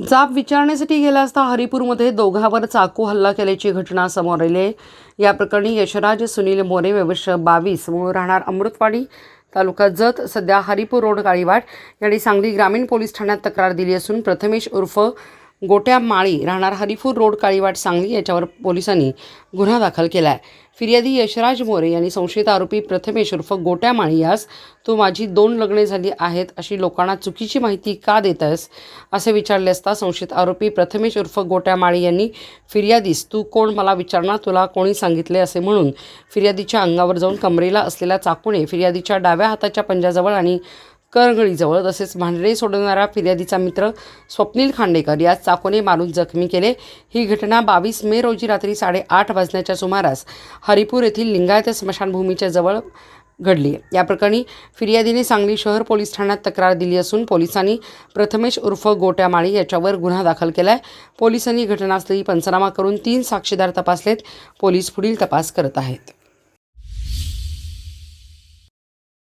जाब विचारण्यासाठी गेला असता हरिपूरमध्ये दोघांवर चाकू हल्ला केल्याची घटना समोर आली आहे. या प्रकरणी यशराज सुनील मोरे व्यवश बावीस मूळ राहणार अमृतवाडी तालुका जत सध्या हरिपूर रोड काळीवाट यांनी सांगली ग्रामीण पोलीस ठाण्यात तक्रार दिली असून प्रथमेश उर्फ गोट्या माळी राहणार हरिपूर रोड काळीवाट सांगली याच्यावर पोलिसांनी गुन्हा दाखल केला आहे फिर्यादी यशराज मोरे यांनी संशयित आरोपी प्रथमेश उर्फ गोट्या माळी यास तू माझी दोन लग्ने झाली आहेत अशी लोकांना चुकीची माहिती का देतस? असे विचारले असता संशयित आरोपी प्रथमेश उर्फ गोट्या माळी यांनी फिर्यादीस तू कोण मला विचारणार तुला कोणी सांगितले असे म्हणून? फिर्यादीच्या अंगावर जाऊन कमरेला असलेल्या चाकूने फिर्यादीच्या डाव्या हाताच्या पंजाजवळ आणि करगळीजवळ तसेच भांडणे सोडवणारा फिर्यादीचा मित्र स्वप्नील खांडेकर यास चाकूने मारून जखमी केले. ही घटना बावीस मे रोजी रात्री साडेआठ वाजण्याच्या सुमारास हरिपूर येथील लिंगायत स्मशानभूमीच्या जवळ घडली. या प्रकरणी फिर्यादीने सांगली शहर पोलीस ठाण्यात तक्रार दिली असून पोलिसांनी प्रथमेश उर्फ गोट्या माळी याच्यावर गुन्हा दाखल केला आहे पोलिसांनी घटनास्थळी पंचनामा करून तीन साक्षीदार तपासलेत. पोलीस पुढील तपास करत आहेत.